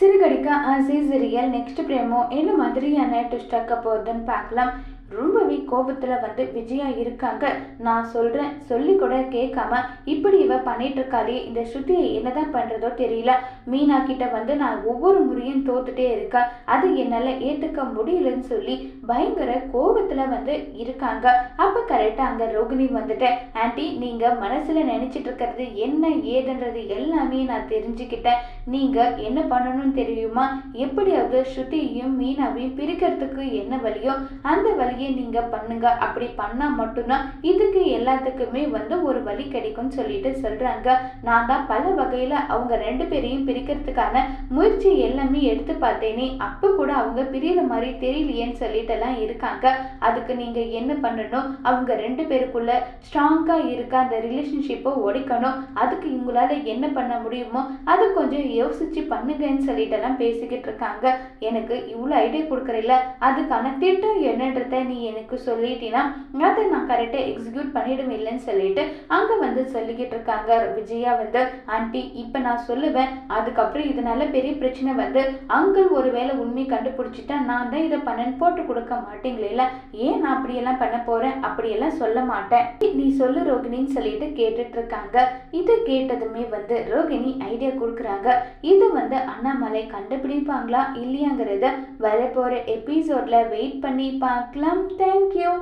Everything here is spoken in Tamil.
சிறுகடிக்க ஆசி சிரியல் நெக்ஸ்ட் பிரேமோ என்ன மாதிரியான ட்விஸ்ட் ஆக்க போகுதுன்னு பார்க்கலாம். ரொம்பவே கோபத்தில் வந்து விஜயா இருக்காங்க. நான் சொல்கிறேன் சொல்லி கூட கேட்காம இப்படி இவ பண்ணிட்டு இருக்காளே இந்த ஸ்ருதியை என்னதான் பண்ணுறதோ தெரியல. மீனா கிட்ட வந்து நான் ஒவ்வொரு முறையும் தோத்துட்டே இருக்கேன். அது என்னால் ஏற்றுக்க முடியலன்னு சொல்லி பயங்கர கோபத்தில் வந்து இருக்காங்க. அப்போ கரெக்டாக அங்கே ரோகிணி வந்துட்டேன். ஆண்டி நீங்கள் மனசில் நினச்சிட்டு இருக்கிறது என்ன ஏதுன்றது எல்லாமே நான் தெரிஞ்சுக்கிட்டேன். நீங்கள் என்ன பண்ணணும்னு தெரியுமா? எப்படியாவது ஸ்ருதியையும் மீனாவையும் பிரிக்கிறதுக்கு என்ன வழியோ அந்த வழியை நீங்கள் பண்ணுங்கள் அப்படி பண்ணால் மட்டும்தான் இதுக்கு எல்லாத்துக்குமே வந்து ஒரு வழி கிடைக்கும்னு சொல்லிட்டு சொல்கிறாங்க நான் தான் பல வகையில் அவங்க ரெண்டு பேரையும் பிரிக்கிறதுக்கான முயற்சி எல்லாமே எடுத்து பார்த்தேனே. அப்போ கூட அவங்க பிரிகிற மாதிரி தெரியலையேன்னு சொல்லிட்டு எல்லாம் இருக்காங்க. அதுக்கு நீங்கள் என்ன பண்ணணும்? அவங்க ரெண்டு பேருக்குள்ள ஸ்ட்ராங்காக இருக்க அந்த ரிலேஷன்ஷிப்பை ஒடிக்கணும். அதுக்கு உங்களால் என்ன பண்ண முடியுமோ அதை கொஞ்சம் யோசிச்சு பண்ணுங்கன்னு சொல்லிட்டுலாம் பேசிக்கிட்டு இருக்காங்க. எனக்கு இவ்வளோ ஐடியா கொடுக்குறீல்ல அதுக்கான திட்டம் என்னன்றத நீ எனக்கு சொல்லிட்டீன்னா அதை நான் கரெக்டாக எக்ஸிக்யூட் பண்ணிடும் இல்லைன்னு சொல்லிட்டு அங்கே வந்து சொல்லிக்கிட்டு இருக்காங்க. விஜயா வந்து ஆண்டி இப்போ நான் சொல்லுவேன். அதுக்கப்புறம் இதனால பெரிய பிரச்சனை வந்து அங்கிள் ஒருவேளை உண்மை கண்டுபிடிச்சிட்டா நான் தான் இதை பண்ணேன்னு போட்டு கொடுக்க மாட்டீங்களே ஏன் நான் அப்படியெல்லாம் பண்ண போறேன்? அப்படியெல்லாம் சொல்ல மாட்டேன். நீ சொல்லு ரோகிணின்னு சொல்லிட்டு கேட்டுட்டு இருக்காங்க. இதை கேட்டதுமே வந்து ரோகிணி ஐடியா கொடுக்குறாங்க. இது வந்து அண்ணாமலை கண்டுபிடிப்பாங்களா இல்லையாங்கிறத வரப்போற எபிசோட்ல வெயிட் பண்ணி பார்க்கலாம். தேங்க்யூ